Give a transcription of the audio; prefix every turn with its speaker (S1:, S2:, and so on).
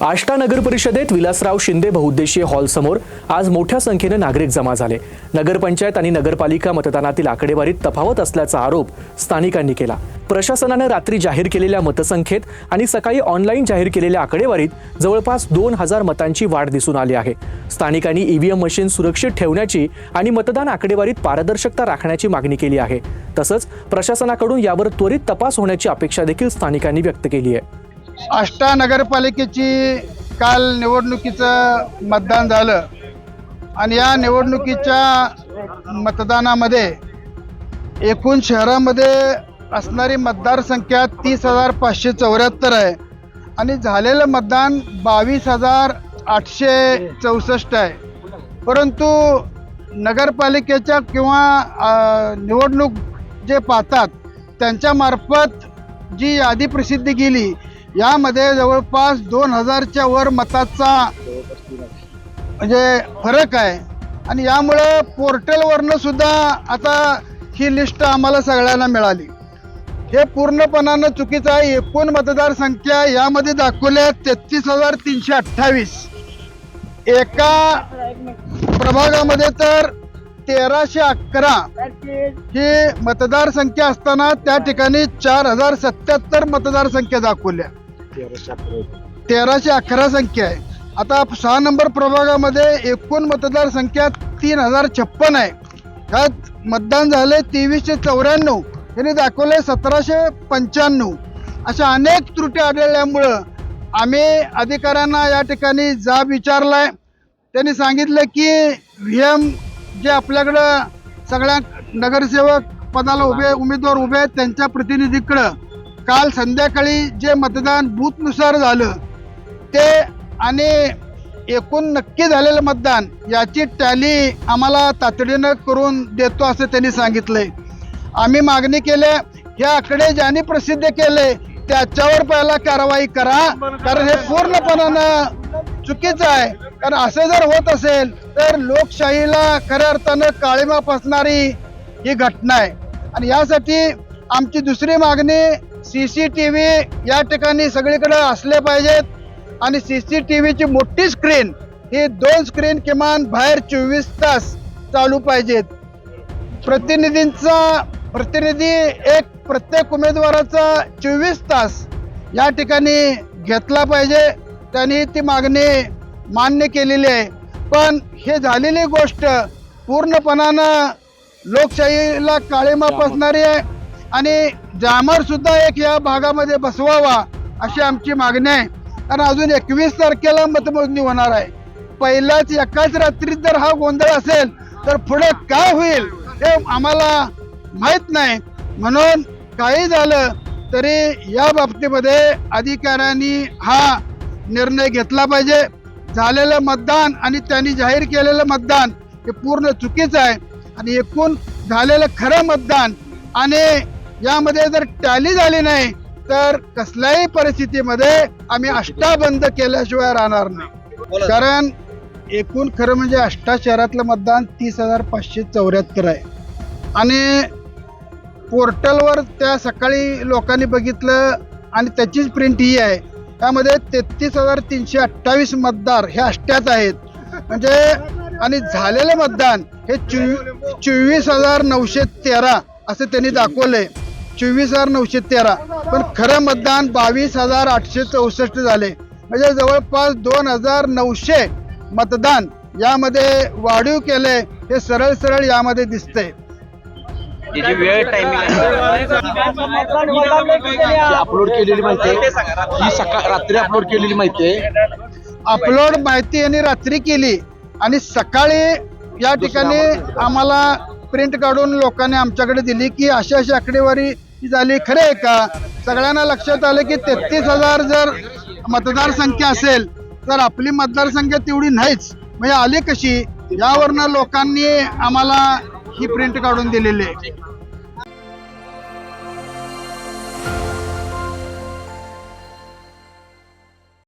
S1: आष्टा नगर परिषदेत विलासराव शिंदे बहुउद्देशीय हॉलसमोर आज मोठ्या संख्येनं नागरिक जमा झाले. नगरपंचायत आणि नगरपालिका मतदानातील आकडेवारीत तफावत असल्याचा आरोप स्थानिकांनी केला. प्रशासनानं रात्री जाहीर केलेल्या मतसंख्येत आणि सकाळी ऑनलाईन जाहीर केलेल्या आकडेवारीत जवळपास दोन हजार मतांची वाढ दिसून आली आहे. स्थानिकांनी ईव्हीएम मशीन सुरक्षित ठेवण्याची आणि मतदान आकडेवारीत पारदर्शकता राखण्याची मागणी केली आहे. तसंच प्रशासनाकडून यावर त्वरित तपास होण्याची अपेक्षा देखील स्थानिकांनी व्यक्त केली आहे.
S2: आष्टा नगरपालिकेची काल निवडणुकीचं मतदान झालं. आणि या निवडणुकीच्या मतदानामध्ये एकूण शहरामध्ये असणारी मतदारसंख्या तीस हजार पाचशे चौऱ्याहत्तर आहे. आणि झालेलं मतदान बावीस हजार आठशे चौसष्ट आहे. परंतु नगरपालिकेच्या किंवा निवडणूक जे पाहतात त्यांच्यामार्फत जी यादी प्रसिद्ध केली यामध्ये जवळपास दोन हजारच्या वर मताचा म्हणजे फरक आहे. आणि यामुळं पोर्टलवरनं सुद्धा आता ही लिस्ट आम्हाला सगळ्यांना मिळाली. हे पूर्णपणानं चुकीचं आहे. एकूण मतदारसंख्या यामध्ये दाखवल्या तेहतीस हजार तीनशे अठ्ठावीस. एका प्रभागामध्ये तर तेराशे अकरा ही मतदारसंख्या असताना त्या ठिकाणी चार हजार सत्याहत्तर मतदारसंख्या दाखवल्या. तेराशे अकरा संख्या आहे. आता सहा नंबर प्रभागामध्ये एकूण मतदारसंख्या तीन हजार छप्पन आहे. त्यात मतदान झाले तेवीसशे चौऱ्याण्णव त्यांनी दाखवले सतराशे पंच्याण्णव. अशा अनेक त्रुटी आढळल्यामुळं आम्ही अधिकाऱ्यांना या ठिकाणी जाब विचारलाय. त्यांनी सांगितलं की व्ही एम जे आपल्याकडं सगळ्या नगरसेवक पदाला उभे उमेदवार उभे आहेत त्यांच्या प्रतिनिधीकडं काल संध्याकाळी जे मतदान बूथनुसार झालं ते आणि एकूण नक्की झालेलं मतदान याची टॅली आम्हाला तातडीनं करून देतो असं त्यांनी सांगितलंय. आम्ही मागणी केले हे आकडे ज्यांनी प्रसिद्ध केले त्याच्यावर पहिला कारवाई करा कारण हे पूर्णपणानं चुकीचं आहे. कारण असं जर होत असेल तर लोकशाहीला खऱ्या अर्थानं काळीमा फसणारी ही घटना आहे. आणि यासाठी आमची दुसरी मागणी सी सी टी व्ही या ठिकाणी सगळीकडे असले पाहिजेत. आणि सी सी टी व्हीची मोठी स्क्रीन ही दोन स्क्रीन किमान बाहेर चोवीस तास चालू पाहिजेत. प्रतिनिधींचा प्रतिनिधी एक प्रत्येक उमेदवाराचा चोवीस तास या ठिकाणी घेतला पाहिजे. त्यांनी ती मागणी मान्य केलेली आहे. पण हे झालेली गोष्ट पूर्णपणानं लोकशाहीला काळीमा फसणारी आहे आणि जामर सुद्धा एक या भागामध्ये बसवावा अशी आमची मागणी आहे. कारण अजून एकवीस तारखेला मतमोजणी होणार आहे. पहिल्याच एकाच रात्रीत जर हा गोंधळ असेल तर पुढे काय होईल हे आम्हाला माहीत नाही. म्हणून काही झालं तरी या बाबतीमध्ये अधिकाऱ्यांनी हा निर्णय घेतला पाहिजे. झालेलं मतदान आणि त्यांनी जाहीर केलेलं मतदान हे पूर्ण चुकीचं आहे. आणि एकूण झालेलं खरं मतदान आणि यामध्ये जर टॅली झाली नाही तर कसल्याही परिस्थितीमध्ये आम्ही अष्टा बंद केल्याशिवाय राहणार नाही. कारण एकूण खरं म्हणजे अष्टा शहरातलं मतदान तीस हजार पाचशे चौऱ्याहत्तर आहे. आणि पोर्टलवर त्या सकाळी लोकांनी बघितलं आणि त्याचीच प्रिंट ही आहे. त्यामध्ये तेहतीस हजार तीनशे अठ्ठावीस मतदार हे अष्ट्याच आहेत. म्हणजे आणि झालेलं मतदान हे चोवी चोवीस हजार नऊशे तेरा असं त्यांनी दाखवलंय. चोवीस हजार नऊशे तेरा. पण खरं मतदान बावीस हजार आठशे चौसष्ट झाले. म्हणजे जवळपास दोन हजार नऊशे मतदान यामध्ये वाढीव केले हे सरळ सरळ यामध्ये दिसतंय.
S3: त्याची वेळ टायमिंग
S4: अपलोड केलेली माहिती आहे ही सकाळ रात्री अपलोड केलेली माहिती आहे
S2: अपलोड माहिती यांनी रात्री केली आणि सकाळी या ठिकाणी आम्हाला प्रिंट काढून लोकांनी आमच्याकडे दिली की अशी अशी आकडेवारी ही झाली खरे आहे का सगळ्यांना लक्षात आलं की तेहतीस हजार जर मतदारसंख्या असेल तर आपली मतदारसंख्या तेवढी नाहीच म्हणजे आली कशी यावरनं लोकांनी आम्हाला ही प्रिंट काढून दिलेली आहे.